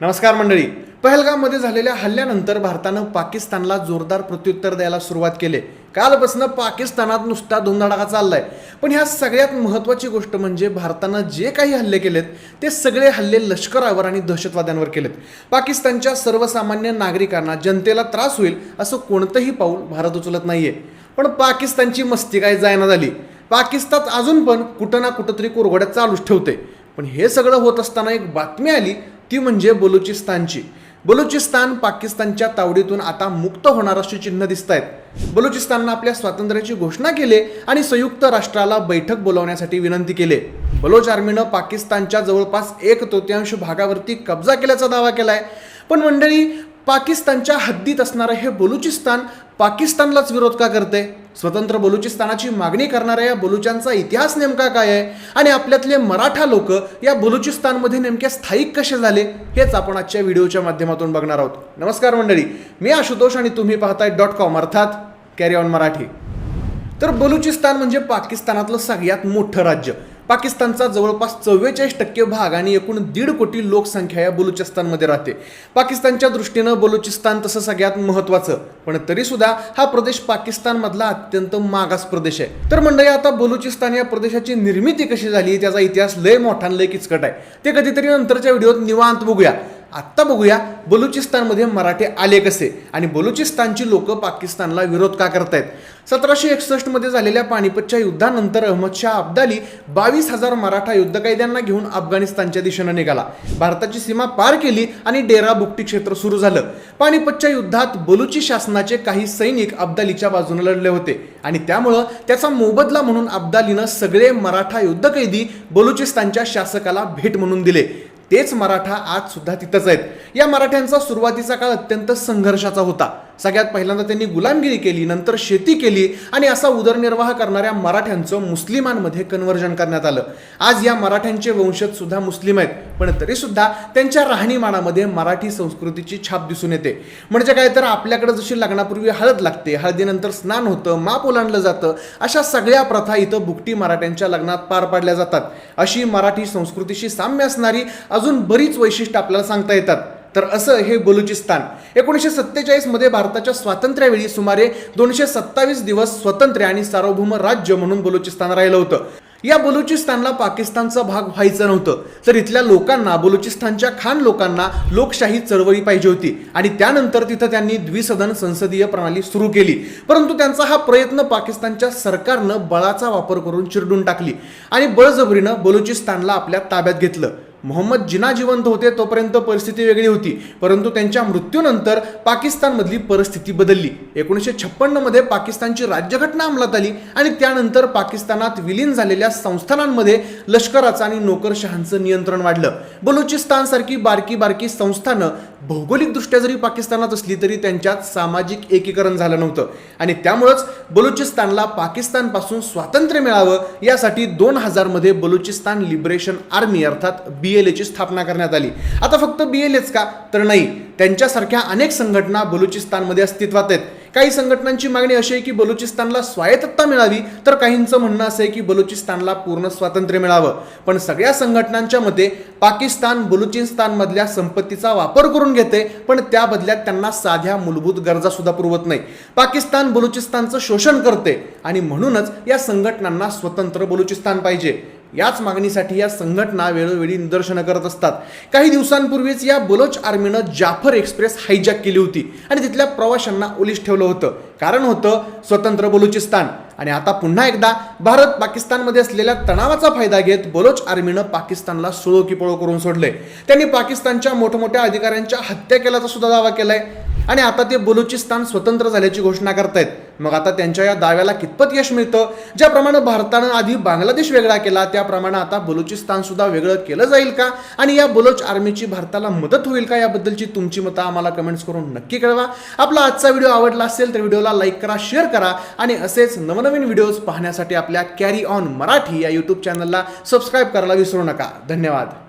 नमस्कार मंडळी. पहलगाममध्ये झालेल्या हल्ल्यानंतर भारतानं पाकिस्तानला जोरदार प्रत्युत्तर द्यायला सुरुवात केली. कालपासून पाकिस्तानात नुसता धुमधडाका चाललाय. पण ह्या सगळ्यात महत्त्वाची गोष्ट म्हणजे भारतानं जे काही हल्ले केलेत ते सगळे हल्ले लष्करावर आणि दहशतवाद्यांवर केलेत. पाकिस्तानच्या सर्वसामान्य नागरिकांना जनतेला त्रास होईल असं कोणतंही पाऊल भारत उचलत नाहीये. पण पाकिस्तानची मस्ती काय जायना झाली? पाकिस्तान अजून पण कुठं ना कुठंतरी कुरघोड्यात चालूच ठेवते पण हे सगळं होत असताना एक बातमी आली ती म्हणजे बलुचिस्तानची. बलुचिस्तान पाकिस्तानच्या तावडीतून आता मुक्त होणार अशी चिन्ह दिसत आहेत बलुचिस्ताननं आपल्या स्वातंत्र्याची घोषणा केली आणि संयुक्त राष्ट्राला बैठक बोलावण्यासाठी विनंती केली. बलोच आर्मीनं पाकिस्तानच्या जवळपास एक तृतीयांश भागावरती कब्जा केल्याचा दावा केलाय. पण मंडळी पाकिस्तानच्या हद्दीत असणारं हे बलुचिस्तान पाकिस्तानलाच विरोध का करते? स्वतंत्र बलुचिस्तानाची मागणी करणाऱ्या या बलुचांचा इतिहास नेमका काय आहे? आणि आपल्यातले मराठा लोक या बलुचिस्तानमध्ये नेमके स्थायिक कसे झाले? हेच आपण आजच्या व्हिडिओच्या माध्यमातून बघणार आहोत. नमस्कार मंडळी मी आशुतोष आणि तुम्ही पाहताय डॉट कॉम अर्थात कॅरी ऑन मराठी. तर बलुचिस्तान म्हणजे पाकिस्तानातलं सगळ्यात मोठं राज्य. पाकिस्तानचा जवळपास चव्वेचाळीस टक्के भाग आणि एकूण दीड कोटी लोकसंख्या या बलुचिस्तानमध्ये राहते. पाकिस्तानच्या दृष्टीनं बलुचिस्तान तसं सगळ्यात महत्त्वाचं पण तरीसुद्धा हा प्रदेश पाकिस्तानमधला अत्यंत मागास प्रदेश आहे. तर मंडळी आता बलुचिस्तान या प्रदेशाची निर्मिती कशी झाली त्याचा इतिहास लय मोठा लय किचकट आहे. ते कधीतरी नंतरच्या व्हिडिओत निवांत बघूया. आत्ता बघूया बलुचिस्तानमध्ये मराठे आले कसे आणि बलुचिस्तानची लोक पाकिस्तानला विरोध का करत आहेत सतराशे एकसष्टमध्ये झालेल्या पानिपतच्या युद्धानंतर अहमदशाह अब्दाली बावीस हजार मराठा युद्ध कैद्यांना घेऊन अफगाणिस्तानच्या दिशेनं निघाला. भारताची सीमा पार केली आणि डेरा बुकटी क्षेत्र सुरू झालं. पानिपतच्या युद्धात बलुची शासनाचे काही सैनिक अब्दालीच्या बाजूने लढले होते आणि त्यामुळं त्याचा मोबदला म्हणून अब्दालीनं सगळे मराठा युद्धकैदी बलुचिस्तानच्या शासकाला भेट म्हणून दिले. तेच मराठा आजसुद्धा तिथंच आहेत. या मराठ्यांचा सुरुवातीचा काळ अत्यंत संघर्षाचा होता. सगळ्यात पहिल्यांदा त्यांनी गुलामगिरी केली नंतर शेती केली आणि असा उदरनिर्वाह करणाऱ्या मराठ्यांचं मुस्लिमांमध्ये कन्वर्जन करण्यात आलं. आज या मराठ्यांचे वंशज सुद्धा मुस्लिम आहेत पण तरी सुद्धा त्यांच्या राहणीमानामध्ये मराठी संस्कृतीची छाप दिसून येते. म्हणजे काय तर आपल्याकडे जशी लग्नापूर्वी हळद लागते हळदीनंतर स्नान होतं माप ओलांडलं जातं अशा सगळ्या प्रथा इथं बुकटी मराठ्यांच्या लग्नात पार पाडल्या जातात. अशी मराठी संस्कृतीशी साम्य असणारी अजून बरीच वैशिष्ट्य आपल्याला सांगता येतात. तर असं हे बलुचिस्तान. एकोणीसशे सत्तेचाळीसमध्ये भारताच्या स्वातंत्र्यावेळी सुमारे दोनशे सत्तावीस दिवस स्वतंत्र आणि सार्वभौम राज्य म्हणून बलुचिस्तान राहिलं होतं. या बलुचिस्तानला पाकिस्तानचा भाग व्हायचं नव्हतं. तर इथल्या लोकांना बलुचिस्तानच्या खान लोकांना लोकशाही चळवळी पाहिजे होती आणि त्यानंतर तिथं त्यांनी द्विसदन संसदीय प्रणाली सुरू केली. परंतु त्यांचा हा प्रयत्न पाकिस्तानच्या सरकारनं बळाचा वापर करून चिरडून टाकली आणि बळजबरीनं बलुचिस्तानला आपल्या ताब्यात घेतलं. मोहम्मद जिना जिवंत होते तोपर्यंत परिस्थिती वेगळी होती. परंतु त्यांच्या मृत्यूनंतर पाकिस्तानमधली परिस्थिती बदलली. एकोणीसशे छप्पन्नमध्ये पाकिस्तानची राज्यघटना अंमलात आली आणि त्यानंतर पाकिस्तानात विलीन झालेल्या संस्थानांमध्ये लष्कराचं आणि नोकरशहांचं नियंत्रण वाढलं. बलुचिस्तानसारखी बारकी बारकी संस्थानं भौगोलिकदृष्ट्या जरी पाकिस्तानात असली तरी त्यांच्यात सामाजिक एकीकरण झालं नव्हतं. आणि त्यामुळंच बलुचिस्तानला पाकिस्तानपासून स्वातंत्र्य मिळावं यासाठी दोन हजारमध्ये बलुचिस्तान लिबरेशन आर्मी अर्थात बी एल एची स्थापना करण्यात आली. आता फक्त बी एल एच का? तर नाही. त्यांच्यासारख्या अनेक संघटना बलुचिस्तानमध्ये अस्तित्वात आहेत. काही संघटनांची मागणी अशी आहे की बलुचिस्तानला स्वायत्तता मिळावी तर काहींचं म्हणणं असं आहे की बलुचिस्तानला पूर्ण स्वातंत्र्य मिळावं. पण सगळ्या संघटनांच्या मते पाकिस्तान बलुचिस्तानमधल्या संपत्तीचा वापर करून घेते पण त्या बदल्यात त्यांना साध्या मूलभूत गरजा सुद्धा पुरवत नाही. पाकिस्तान बलुचिस्तानचं शोषण करते आणि म्हणूनच या संघटनांना स्वतंत्र बलुचिस्तान पाहिजे. याच मागणीसाठी या संघटना वेळोवेळी निदर्शनं करत असतात. काही दिवसांपूर्वीच या बलोच आर्मीनं जाफर एक्सप्रेस हायजॅक केली होती आणि तिथल्या प्रवाशांना ओलीस ठेवलं होतं. कारण होतं स्वतंत्र बलुचिस्तान. आणि आता पुन्हा एकदा भारत पाकिस्तानमध्ये असलेल्या तणावाचा फायदा घेत बलोच आर्मीनं पाकिस्तानला सुळोकीपळो पळो करून सोडले त्यांनी पाकिस्तानच्या मोठमोठ्या अधिकाऱ्यांच्या हत्या केल्याचा सुद्धा दावा केलाय. आणि आता ते बलुचिस्तान स्वतंत्र झाल्याची घोषणा करतायत. मग आता त्यांच्या या दाव्याला कितपत यश मिळतं? ज्याप्रमाणे भारतानं आधी बांगलादेश वेगळा केला त्याप्रमाणे आता बलुचिस्तानसुद्धा वेगळं केलं जाईल का? आणि या बलोच आर्मीची भारताला मदत होईल का? याबद्दलची तुमची मतं आम्हाला कमेंट्स करून नक्की कळवा. आपला आजचा व्हिडिओ आवडला असेल तर व्हिडिओला लाईक करा शेअर करा आणि असेच नवनवीन व्हिडिओज पाहण्यासाठी आपल्या कॅरी ऑन मराठी या यूट्यूब चॅनलला सबस्क्राईब करायला विसरू नका. धन्यवाद.